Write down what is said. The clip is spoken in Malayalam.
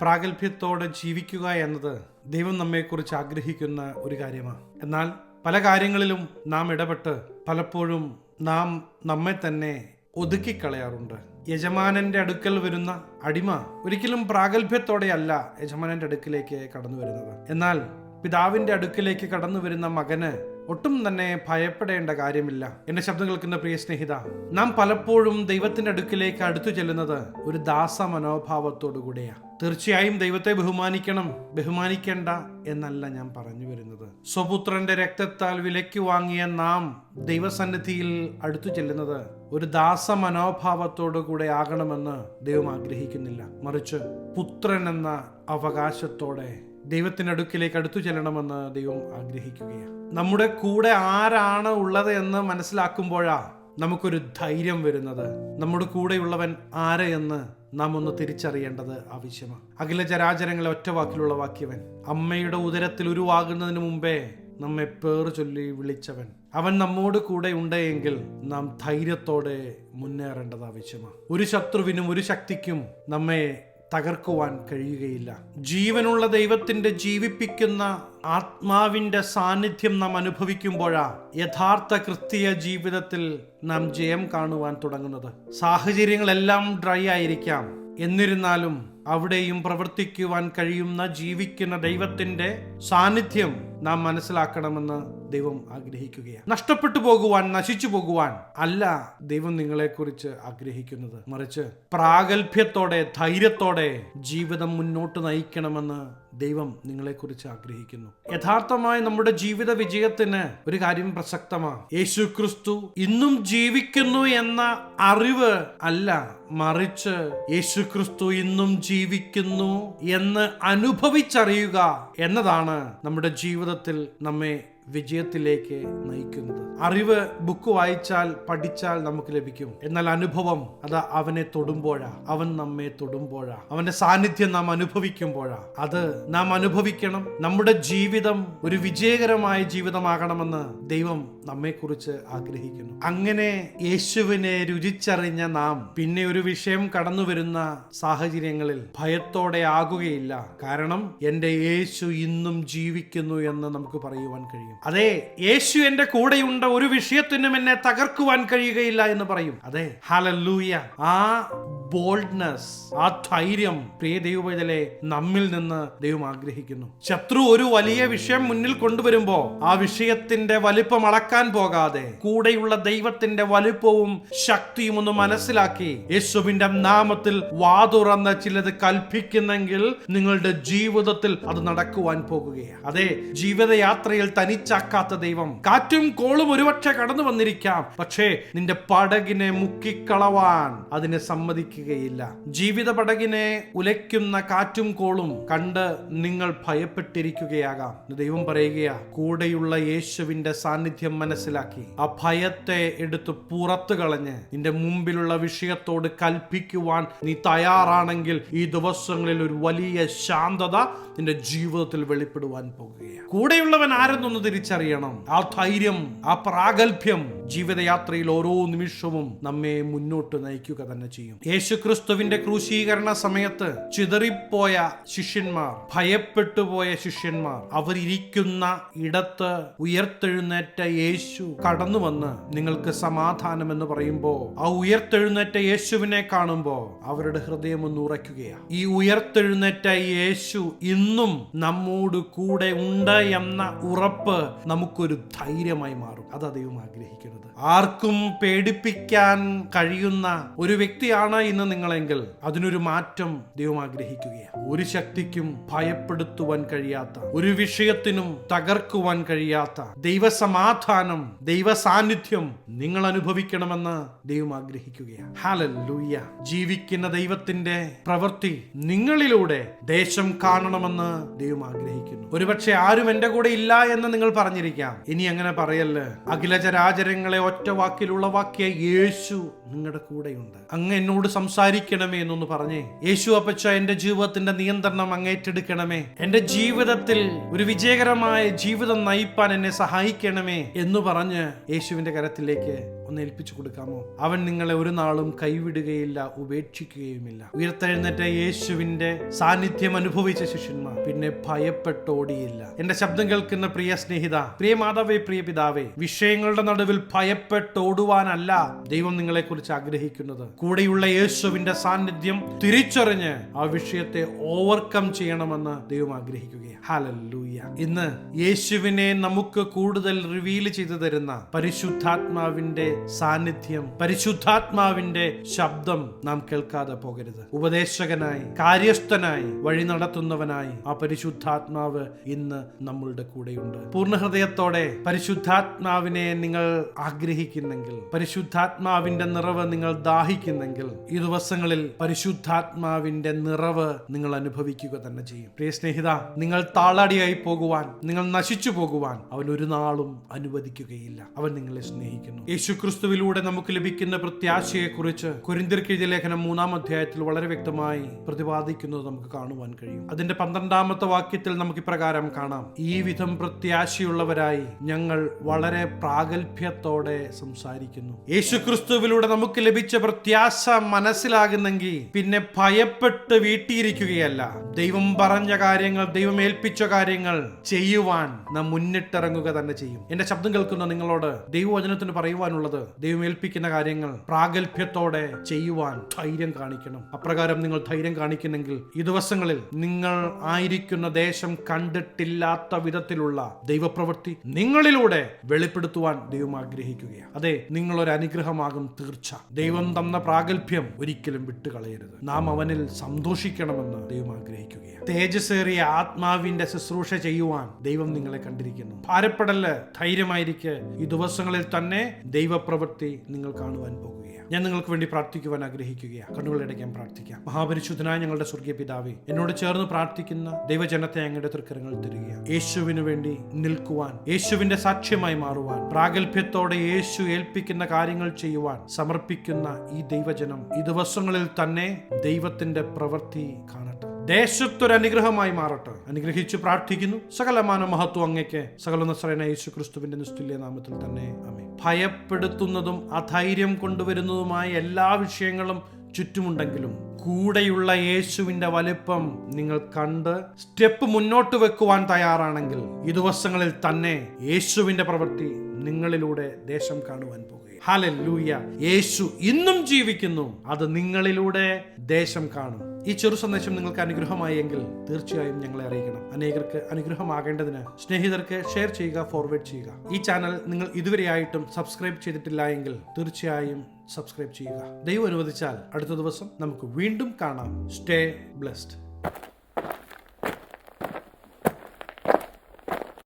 പ്രാഗൽഭ്യത്തോടെ ജീവിക്കുക എന്നത് ദൈവം നമ്മെക്കുറിച്ച് ആഗ്രഹിക്കുന്ന ഒരു കാര്യമാണ്. എന്നാൽ പല കാര്യങ്ങളിലും നാം ഇടപെട്ട് പലപ്പോഴും നാം നമ്മെ തന്നെ ഒതുക്കിക്കളയാറുണ്ട്. യജമാനന്റെ അടുക്കൽ വരുന്ന അടിമ ഒരിക്കലും പ്രാഗൽഭ്യത്തോടെയല്ല യജമാനന്റെ അടുക്കിലേക്ക് കടന്നു വരുന്നത് എന്നാൽ പിതാവിന്റെ അടുക്കിലേക്ക് കടന്നു വരുന്ന മകന് ഒട്ടും തന്നെ ഭയപ്പെടേണ്ട കാര്യമില്ല. എന്റെ ശബ്ദം കേൾക്കുന്ന പ്രിയ സ്നേഹിത നാം പലപ്പോഴും ദൈവത്തിന്റെ അടുക്കിലേക്ക് അടുത്തു ചെല്ലുന്നത് ഒരു ദാസ മനോഭാവത്തോടു കൂടെയാ. തീർച്ചയായും ദൈവത്തെ ബഹുമാനിക്കണം. ബഹുമാനിക്കേണ്ട എന്നല്ല ഞാൻ പറഞ്ഞു വരുന്നത്. സ്വപുത്രന്റെ രക്തത്താൽ വിലയ്ക്ക് വാങ്ങിയ നാം ദൈവസന്നിധിയിൽ അടുത്തു ചെല്ലുന്നത് ഒരു ദാസ മനോഭാവത്തോടു കൂടെ ആകണമെന്ന് ദൈവം ആഗ്രഹിക്കുന്നില്ല. മറിച്ച് പുത്രൻ എന്ന അവകാശത്തോടെ ദൈവത്തിനടുക്കിലേക്ക് അടുത്തു ചെല്ലണമെന്ന് ദൈവം ആഗ്രഹിക്കുകയാണ്. നമ്മുടെ കൂടെ ആരാണ് ഉള്ളത് എന്ന് മനസ്സിലാക്കുമ്പോഴാ നമുക്കൊരു ധൈര്യം വരുന്നത്. നമ്മുടെ കൂടെയുള്ളവൻ ആരെയെന്ന് നാം ഒന്ന് തിരിച്ചറിയേണ്ടത് ആവശ്യമാണ്. അഖില ചരാചരങ്ങളെ ഒറ്റ വാക്കിലുള്ള വാക്യവൻ അമ്മയുടെ ഉദരത്തിൽ ഉരുവാകുന്നതിന് മുമ്പേ നമ്മെ പേറ് ചൊല്ലി വിളിച്ചവൻ. അവൻ നമ്മോട് കൂടെ ഉണ്ടെങ്കിൽ നാം ധൈര്യത്തോടെ മുന്നേറേണ്ടത് ആവശ്യമാണ്. ഒരു ശത്രുവിനും ഒരു ശക്തിക്കും നമ്മെ തകർക്കുവാൻ കഴിയുകയില്ല. ജീവനുള്ള ദൈവത്തിന്റെ ജീവിപ്പിക്കുന്ന ആത്മാവിന്റെ സാന്നിധ്യം നാം അനുഭവിക്കുമ്പോഴാ യഥാർത്ഥ ക്രിസ്തീയ ജീവിതത്തിൽ നാം ജയം കാണുവാൻ തുടങ്ങുന്നത്. സാഹചര്യങ്ങളെല്ലാം ഡ്രൈ ആയിരിക്കാം. എന്നിരുന്നാലും അവിടെയും പ്രവർത്തിക്കുവാൻ കഴിയുന്ന ജീവിക്കുന്ന ദൈവത്തിന്റെ സാന്നിധ്യം നാം മനസ്സിലാക്കണമെന്ന് ദൈവം ആഗ്രഹിക്കുകയാണ്. നഷ്ടപ്പെട്ടു പോകുവാൻ നശിച്ചു പോകുവാൻ അല്ല ദൈവം നിങ്ങളെക്കുറിച്ച് ആഗ്രഹിക്കുന്നത്. മറിച്ച് പ്രാഗൽഭ്യത്തോടെ ധൈര്യത്തോടെ ജീവിതം മുന്നോട്ട് നയിക്കണമെന്ന് ദൈവം നിങ്ങളെക്കുറിച്ച് ആഗ്രഹിക്കുന്നു. യഥാർത്ഥമായി നമ്മുടെ ജീവിത വിജയത്തിന് ഒരു കാര്യം പ്രസക്തമാണ്. യേശു ക്രിസ്തു ഇന്നും ജീവിക്കുന്നു എന്ന അറിവ് അല്ല. മറിച്ച് യേശു ക്രിസ്തു ഇന്നും ജീവിക്കുന്നു എന്ന് അനുഭവിച്ചറിയുക എന്നതാണ് നമ്മുടെ ജീവിതത്തിൽ നമ്മെ വിജയത്തിലേക്ക് നയിക്കുന്നത്. അറിവ് ബുക്ക് വായിച്ചാൽ പഠിച്ചാൽ നമുക്ക് ലഭിക്കും. എന്നാൽ അനുഭവം അത് അവനെ തൊടുമ്പോഴാ. അവൻ നമ്മെ തൊടുമ്പോഴാ. അവന്റെ സാന്നിധ്യം നാം അനുഭവിക്കുമ്പോഴാ. അത് നാം അനുഭവിക്കണം. നമ്മുടെ ജീവിതം ഒരു വിജയകരമായ ജീവിതമാകണമെന്ന് ദൈവം നമ്മെക്കുറിച്ച് ആഗ്രഹിക്കുന്നു. അങ്ങനെ യേശുവിനെ രുചിച്ചറിഞ്ഞ നാം പിന്നെ ഒരു വിഷയം കടന്നു വരുന്ന സാഹചര്യങ്ങളിൽ ഭയത്തോടെ ആകുകയില്ല. കാരണം എന്റെ യേശു ഇന്നും ജീവിക്കുന്നു എന്ന് നമുക്ക് പറയുവാൻ കഴിയും. അതെ യേശു എന്റെ കൂടെയുണ്ട് ഒരു വിഷയത്തിനും എന്നെ തകർക്കുവാൻ കഴിയുകയില്ല എന്ന് പറയും. അതെ ഹലല്ലൂയ. ആ ബോൾഡ്നെസ് ആ ധൈര്യം പ്രിയ ദൈവപൈതലെ നമ്മിൽ നിന്ന് ദൈവം ആഗ്രഹിക്കുന്നു. ശത്രു ഒരു വലിയ വിഷയം മുന്നിൽ കൊണ്ടുവരുമ്പോ ആ വിഷയത്തിന്റെ വലിപ്പം അളക്കാൻ പോകാതെ കൂടെയുള്ള ദൈവത്തിന്റെ വലിപ്പവും ശക്തിയും ഒന്ന് മനസ്സിലാക്കി യേശുവിന്റെ നാമത്തിൽ വാതുറന്ന ചിലത് കൽപ്പിക്കുന്നെങ്കിൽ നിങ്ങളുടെ ജീവിതത്തിൽ അത് നടക്കുവാൻ പോകുകയാണ്. അതെ ജീവിതയാത്രയിൽ തനിച്ചാക്കാത്ത ദൈവം കാറ്റും കോളും ഒരുപക്ഷെ കടന്നു വന്നിരിക്കാം പക്ഷേ നിന്റെ പടകിനെ മുക്കിക്കളവാൻ അതിനെ സമ്മതിക്കുകയില്ല ജീവിത പടകിനെ ഉലയ്ക്കുന്ന കാറ്റും കോളും കണ്ട് നിങ്ങൾ ഭയപ്പെട്ടിരിക്കുകയാകാം ദൈവം പറയുകയാ കൂടെയുള്ള യേശുവിന്റെ സാന്നിധ്യം മനസ്സിലാക്കി ആ ഭയത്തെ എടുത്ത് പുറത്തു കളഞ്ഞ് നിന്റെ മുമ്പിലുള്ള വിഷയത്തോട് കൽപ്പിക്കുവാൻ നീ തയ്യാറാണെങ്കിൽ ഈ ദിവസങ്ങളിൽ ഒരു വലിയ ശാന്തത നിന്റെ ജീവിതത്തിൽ വെളിപ്പെടുവാൻ പോകുകയാണ് കൂടെയുള്ളവൻ ആരെന്നൊന്ന് തിരിച്ചറിയണം ആ ധൈര്യം ആ പ്രാഗൽഭ്യം ജീവിതയാത്രയിൽ ഓരോ നിമിഷവും നമ്മെ മുന്നോട്ട് നയിക്കുക തന്നെ ചെയ്യും. യേശുക്രിസ്തുവിന്റെ ക്രൂശീകരണ സമയത്ത് ചിതറിപ്പോയ ശിഷ്യന്മാർ ഭയപ്പെട്ടു പോയ ശിഷ്യന്മാർ അവരിയ്ക്കുന്ന ഇടത്ത് ഉയർത്തെഴുന്നേറ്റ യേശു കടന്നു വന്ന് നിങ്ങൾക്ക് സമാധാനം എന്ന് പറയുമ്പോൾ ആ ഉയർത്തെഴുന്നേറ്റ യേശുവിനെ കാണുമ്പോൾ അവരുടെ ഹൃദയം ഒന്ന് ഉറയ്ക്കുകയാണ്. ഈ ഉയർത്തെഴുന്നേറ്റ യേശു ഇന്നും നമ്മോട് കൂടെ ഉണ്ട് എന്ന ഉറപ്പ് നമുക്കൊരു ധൈര്യമായി മാറും. അതാ ദൈവം ആഗ്രഹിക്കുന്നത്. ആർക്കും പേടിപ്പിക്കാൻ കഴിയുന്ന ഒരു വ്യക്തിയാണ് ഇന്ന് നിങ്ങളെങ്കിൽ അതിനൊരു മാറ്റം ദൈവം ആഗ്രഹിക്കുകയാണ്. ഒരു ശക്തിക്കും ഭയപ്പെടുത്തുവാൻ കഴിയാത്ത ഒരു വിഷയത്തിനും തകർക്കുവാൻ കഴിയാത്ത ദൈവസമാധാനം ദൈവ സാന്നിധ്യം നിങ്ങൾ അനുഭവിക്കണമെന്ന് ദൈവം ആഗ്രഹിക്കുകയാണ്. ഹാലൂയ്യ ജീവിക്കുന്ന ദൈവത്തിന്റെ പ്രവൃത്തി നിങ്ങളിലൂടെ ദേശം കാണണമെന്ന് ദൈവം ആഗ്രഹിക്കുന്നു. ഒരുപക്ഷെ ആരും എന്റെ കൂടെ ഇല്ല എന്ന് നിങ്ങൾ പറഞ്ഞിരിക്കാം. ഇനി അങ്ങനെ പറയല്ലേ? അഖിലചരാചരങ്ങളെ ഒറ്റ വാക്കിലുള്ള വാക്യ യേശു നിങ്ങളുടെ കൂടെയുണ്ട്. അങ്ങ് എന്നോട് സംസാരിക്കണമേ എന്നൊന്ന് പറഞ്ഞേ. യേശു അപ്പച്ച എന്റെ ജീവിതത്തിന്റെ നിയന്ത്രണം അങ്ങേറ്റെടുക്കണമേ എന്റെ ജീവിതത്തിൽ ഒരു വിജയകരമായ ജീവിതം നയിപ്പാൻ എന്നെ സഹായിക്കണമേ എന്ന് പറഞ്ഞ് യേശുവിന്റെ കരത്തിലേക്ക് ഒന്ന് ഏൽപ്പിച്ചു കൊടുക്കാമോ? അവൻ നിങ്ങളെ ഒരു നാളും കൈവിടുകയില്ല ഉപേക്ഷിക്കുകയുമില്ല. ഉയർത്തെഴുന്നേറ്റ യേശുവിന്റെ സാന്നിധ്യം അനുഭവിച്ച ശിഷ്യന്മാർ പിന്നെ ഭയപ്പെട്ടോടിയില്ല. എന്റെ ശബ്ദം കേൾക്കുന്ന പ്രിയ സ്നേഹിത പ്രിയ മാതാവേ പ്രിയ പിതാവേ വിഷയങ്ങളുടെ നടുവിൽ ഭയപ്പെട്ടോടുവാനല്ല ദൈവം നിങ്ങളെ കുറിച്ച് ആഗ്രഹിക്കുന്നത്. കൂടെയുള്ള യേശുവിന്റെ സാന്നിധ്യം തിരിച്ചറിഞ്ഞ് ആ വിഷയത്തെ ഓവർകം ചെയ്യണമെന്ന് ദൈവം ആഗ്രഹിക്കുകയാണ്. ഇന്ന് യേശുവിനെ നമുക്ക് കൂടുതൽ റിവീൽ ചെയ്തു തരുന്ന പരിശുദ്ധാത്മാവിന്റെ സാന്നിധ്യം പരിശുദ്ധാത്മാവിന്റെ ശബ്ദം നാം കേൾക്കാതെ പോകരുത്. ഉപദേശകനായി കാര്യസ്ഥനായി വഴി നടത്തുന്നവനായി ആ പരിശുദ്ധാത്മാവ് ഇന്ന് നമ്മളുടെ കൂടെയുണ്ട്. പൂർണ ഹൃദയത്തോടെ പരിശുദ്ധാത്മാവിനെ നിങ്ങൾ ആഗ്രഹിക്കുന്നെങ്കിൽ പരിശുദ്ധാത്മാവിന്റെ നിറവ് നിങ്ങൾ ദാഹിക്കുന്നെങ്കിൽ ഈ ദിവസങ്ങളിൽ പരിശുദ്ധാത്മാവിന്റെ നിറവ് നിങ്ങൾ അനുഭവിക്കുക തന്നെ ചെയ്യും. പ്രിയ സ്നേഹിത നിങ്ങൾ താളടിയായി പോകുവാൻ നിങ്ങൾ നശിച്ചു പോകുവാൻ അവൻ ഒരു നാളും അനുവദിക്കുകയില്ല. അവൻ നിങ്ങളെ സ്നേഹിക്കുന്നു. യേശു ക്രിസ്തുവിലൂടെ നമുക്ക് ലഭിക്കുന്ന പ്രത്യാശയെ കുറിച്ച് കുരിന്തിർക്കെഴുതിയ ലേഖനം മൂന്നാം അധ്യായത്തിൽ വളരെ വ്യക്തമായി പ്രതിപാദിക്കുന്നത് നമുക്ക് കാണുവാൻ കഴിയും. അതിന്റെ പന്ത്രണ്ടാമത്തെ വാക്യത്തിൽ നമുക്ക് ഇപ്രകാരം കാണാം. ഈ വിധം പ്രത്യാശയുള്ളവരായി ഞങ്ങൾ വളരെ പ്രാഗൽഭ്യത്തോടെ സംസാരിക്കുന്നു. യേശു ക്രിസ്തുവിലൂടെ നമുക്ക് ലഭിച്ച പ്രത്യാശ മനസ്സിലാകുന്നെങ്കിൽ പിന്നെ ഭയപ്പെട്ട് വീട്ടിയിരിക്കുകയല്ല. ദൈവം പറഞ്ഞ കാര്യങ്ങൾ ദൈവം ഏൽപ്പിച്ച കാര്യങ്ങൾ ചെയ്യുവാൻ നാം മുന്നിട്ടിറങ്ങുക തന്നെ ചെയ്യും. എന്റെ ശബ്ദം കേൾക്കുന്ന നിങ്ങളോട് ദൈവവചനത്തിന് പറയുവാനുള്ളത് ദൈവം ഏൽപ്പിക്കുന്ന കാര്യങ്ങൾ പ്രാഗൽഭ്യത്തോടെ ചെയ്യുവാൻ ധൈര്യം കാണിക്കണം. അപ്രകാരം നിങ്ങൾ ധൈര്യം കാണിക്കുന്നെങ്കിൽ ഈ ദിവസങ്ങളിൽ നിങ്ങൾ ആയിരിക്കുന്ന ദേശം കണ്ടിട്ടില്ലാത്ത വിധത്തിലുള്ള ദൈവപ്രവൃത്തി നിങ്ങളിലൂടെ വെളിപ്പെടുത്തുവാൻ ദൈവം ആഗ്രഹിക്കുകയാണ്. അതെ നിങ്ങളൊരു അനുഗ്രഹമാകും തീർച്ച. ദൈവം തന്ന പ്രാഗൽഭ്യം ഒരിക്കലും വിട്ടുകളയരുത്. നാം അവനിൽ സന്തോഷിക്കണമെന്ന് ദൈവം ആഗ്രഹിക്കുകയാണ്. തേജസ്സേറിയ ആത്മാവിന്റെ ശുശ്രൂഷ ചെയ്യുവാൻ ദൈവം നിങ്ങളെ കണ്ടിരിക്കുന്നു. ഭാരപ്പെടൽ ധൈര്യമായിരിക്കെ ഈ ദിവസങ്ങളിൽ തന്നെ ദൈവപ്രവൃത്തി നിങ്ങൾ കാണുവാൻ പോകുകയാണ്. ഞാൻ നിങ്ങൾക്ക് വേണ്ടി പ്രാർത്ഥിക്കുവാൻ ആഗ്രഹിക്കുകയാണ്. കണ്ണുകളടയ്ക്കാൻ പ്രാർത്ഥിക്കാം. മഹാപരിശുദ്ധനായ ഞങ്ങളുടെ സ്വർഗീയ പിതാവേ എന്നോട് ചേർന്ന് പ്രാർത്ഥിക്കുന്ന ദൈവജനത്തെ അങ്ങയുടെ തൃക്കരങ്ങൾ തരികയാണ്. യേശുവിന് വേണ്ടി നിൽക്കുവാൻ യേശുവിന്റെ സാക്ഷ്യമായി മാറുവാൻ പ്രാഗൽഭ്യത്തോടെ യേശു ഏൽപ്പിക്കുന്ന കാര്യങ്ങൾ ചെയ്യുവാൻ സമർപ്പിക്കുന്ന ഈ ദൈവജനം ഈ ദിവസങ്ങളിൽ തന്നെ ദൈവത്തിന്റെ പ്രവൃത്തി കാണട്ടെ. ദേശത്തൊരു അനുഗ്രഹമായി മാറട്ടെ. അനുഗ്രഹിച്ചു പ്രാർത്ഥിക്കുന്നു. സകലമാന മഹത്വം അങ്ങയ്ക്ക് സകല നസ്രന യേശു ക്രിസ്തുവിന്റെ നിസ്തുല്യ നാമത്തിൽ തന്നെ. അമേ ഭയപ്പെടുത്തുന്നതും അധൈര്യം കൊണ്ടുവരുന്നതുമായ എല്ലാ വിഷയങ്ങളും ചുറ്റുമുണ്ടെങ്കിലും കൂടെയുള്ള യേശുവിന്റെ വലിപ്പം നിങ്ങൾ കണ്ട് സ്റ്റെപ്പ് മുന്നോട്ട് വെക്കുവാൻ തയ്യാറാണെങ്കിൽ ഈ ദിവസങ്ങളിൽ തന്നെ യേശുവിന്റെ പ്രവൃത്തി നിങ്ങളിലൂടെ ദേശം കാണുവാൻ പോകുക ലൂയ്യ യേശു ഇന്നും ജീവിക്കുന്നു. അത് നിങ്ങളിലൂടെ ദേശം കാണും. ഈ ചെറു സന്ദേശം നിങ്ങൾക്ക് അനുഗ്രഹമായി എങ്കിൽ തീർച്ചയായും ഞങ്ങളെ അറിയിക്കണം. അനേകർക്ക് അനുഗ്രഹമാകേണ്ടതിന് സ്നേഹിതർക്ക് ഷെയർ ചെയ്യുക ഫോർവേഡ് ചെയ്യുക. ഈ ചാനൽ നിങ്ങൾ ഇതുവരെയായിട്ടും സബ്സ്ക്രൈബ് ചെയ്തിട്ടില്ല എങ്കിൽ തീർച്ചയായും സബ്സ്ക്രൈബ് ചെയ്യുക. ദൈവം അനുവദിച്ചാൽ അടുത്ത ദിവസം നമുക്ക് വീണ്ടും കാണാം. Stay blessed